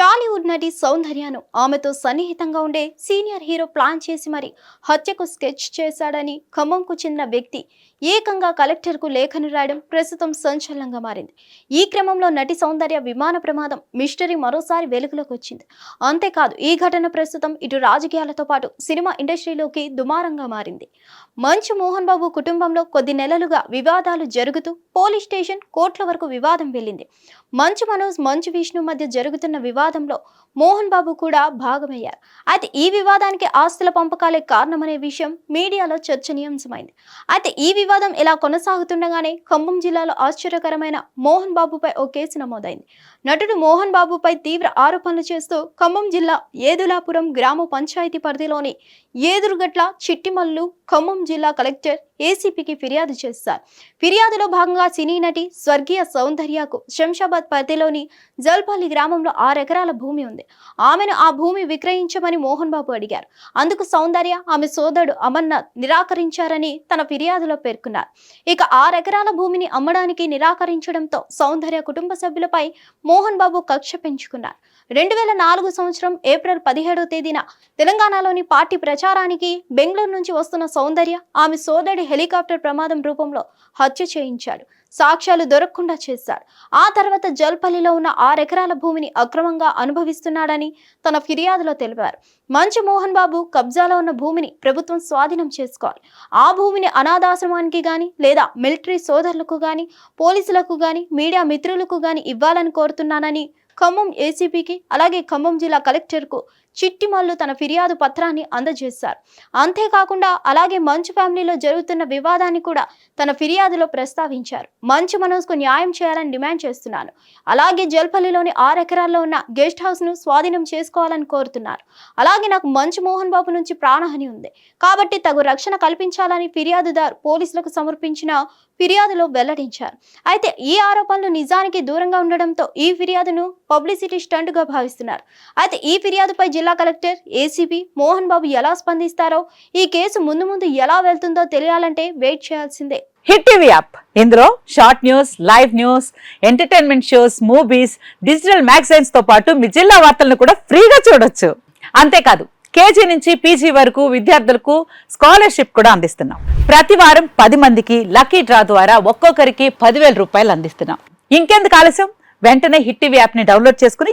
టాలీవుడ్ నటి సౌందర్యను ఆమెతో సన్నిహితంగా ఉండే సీనియర్ హీరో ప్లాన్ చేసి మరి హత్యకు స్కెచ్ చేశాడని ఖమ్మంకు చెందిన వ్యక్తి ఏకంగా కలెక్టర్కు లేఖను రాయడం ప్రస్తుతం సంచలనంగా మారింది. ఈ క్రమంలో నటి సౌందర్య విమాన ప్రమాదం మిస్టరీ మరోసారి వెలుగులోకి వచ్చింది. అంతేకాదు ఈ ఘటన ప్రస్తుతం ఇటు రాజకీయాలతో పాటు సినిమా ఇండస్ట్రీలోకి దుమారంగా మారింది. మంచు మోహన్ బాబు కుటుంబంలో కొద్ది నెలలుగా వివాదాలు జరుగుతూ పోలీస్ స్టేషన్ కోర్టుల వరకు వివాదం వెళ్ళింది. మంచు మనోజ్ మంచు విష్ణు మధ్య జరుగుతున్న వివాదంలో మోహన్ బాబు కూడా భాగమయ్యారు. అయితే ఈ వివాదానికి ఆస్తుల పంపకాలే కారణమనే విషయం మీడియాలో చర్చనీయాంశమైంది. అయితే ఈ వివాదం ఇలా కొనసాగుతుండగానే ఖమ్మం జిల్లాలో ఆశ్చర్యకరమైన మోహన్ బాబుపై ఓ కేసు నమోదైంది. నటుడు మోహన్ బాబుపై తీవ్ర ఆరోపణలు చేస్తూ ఖమ్మం జిల్లా ఏదులాపురం గ్రామ పంచాయతీ పరిధిలోని ఏదురుగట్ల చిట్టిమల్లు ఖమ్మం జిల్లా కలెక్టర్ ఏసీపీకి ఫిర్యాదు చేశారు. ఫిర్యాదులో భాగంగా సినీ నటి స్వర్గీయ సౌందర్యకు శంషాబాద్ పరిధిలోని జల్పల్లి గ్రామంలో ఆరు ఎకరాల భూమి ఉంది. ఆమెను ఆ భూమి విక్రయించమని మోహన్ బాబు అడిగారు. అందుకు సౌందర్య ఆమె సోదరుడు అమర్నాథ్ నిరాకరించారని తన ఫిర్యాదులో పేర్కొన్నారు. ఇక ఆరు ఎకరాల భూమిని అమ్మడానికి నిరాకరించడంతో సౌందర్య కుటుంబ సభ్యులపై మోహన్ బాబు కక్ష పెంచుకున్నారు. రెండు వేల నాలుగు సంవత్సరం ఏప్రిల్ పదిహేడవ తేదీన తెలంగాణలోని పార్టీ ప్రచారానికి బెంగళూరు నుంచి వస్తున్న సౌందర్య ఆమె సోదరుడి హెలికాప్టర్ ప్రమాదం రూపంలో హత్య చేయించాడు. సాక్ష్యాలు దొరకకుండా చేశాడు. ఆ తర్వాత జల్పల్లిలో ఉన్న ఆరెకరాల భూమిని అక్రమంగా అనుభవిస్తున్నాడని తన ఫిర్యాదులో తెలిపారు. మంచు మోహన్ బాబు కబ్జాలో ఉన్న భూమిని ప్రభుత్వం స్వాధీనం చేసుకోవాలి. ఆ భూమిని అనాథాశ్రమానికి గాని లేదా మిలిటరీ సోదరులకు గాని పోలీసులకు గాని మీడియా మిత్రులకు గాని ఇవ్వాలని కోరుతున్నానని ఖమ్మం ఏసీపీకి అలాగే ఖమ్మం జిల్లా కలెక్టర్కు చిట్టిమల్లు తన ఫిర్యాదు పత్రాన్ని అందజేశారు. అంతేకాకుండా అలాగే మంచు ఫ్యామిలీలో జరుగుతున్న వివాదాన్ని కూడా తన ఫిర్యాదులో ప్రస్తావించారు. మంచు మనోజ్కు న్యాయం చేయాలని డిమాండ్ చేస్తున్నాను అలాగే జల్పల్లిలోని ఆరు ఎకరాల్లో ఉన్న గెస్ట్ హౌస్ను స్వాధీనం చేసుకోవాలని కోరుతున్నారు. అలాగే నాకు మంచు మోహన్ బాబు నుంచి ప్రాణహాని ఉంది. కాబట్టి తగు రక్షణ కల్పించాలని ఫిర్యాదుదారు పోలీసులకు సమర్పించిన ఫిర్యాదులో వెల్లడించారు. అయితే ఈ ఆరోపణలు నిజానికి దూరంగా ఉండడంతో ఈ ఫిర్యాదును పబ్లిసిటీ స్టంట్గా భావిస్తున్నారు. అయితే ఈ ఫిర్యాదుపై జిల్లా కలెక్టర్ ఏసీబీ మోహన్ బాబు ఎలా స్పందిస్తారో ఈ కేసు ముందు ముందు ఎలా వెళ్తుందో తెలియాలంటే వెయిట్ చేయాల్సిందే. Hit TV app. ఇందులో short news live news entertainment shows movies digital మ్యాగజైన్స్తో పాటు మీ జిల్లా వార్తలను కూడా ఫ్రీగా చూడొచ్చు. అంతేకాదు కేజీ నుంచి పీజీ వరకు విద్యార్థులకు స్కాలర్షిప్ కూడా అందిస్తున్నాం. ప్రతి వారం పది మందికి లక్కీ డ్రా ద్వారా ఒక్కొక్కరికి పదివేల రూపాయలు అందిస్తున్నాం. ఇంకెందుకు ఆలస్యం? వెంటనే హిట్ టీవీ యాప్ని డౌన్లోడ్ చేసుకుని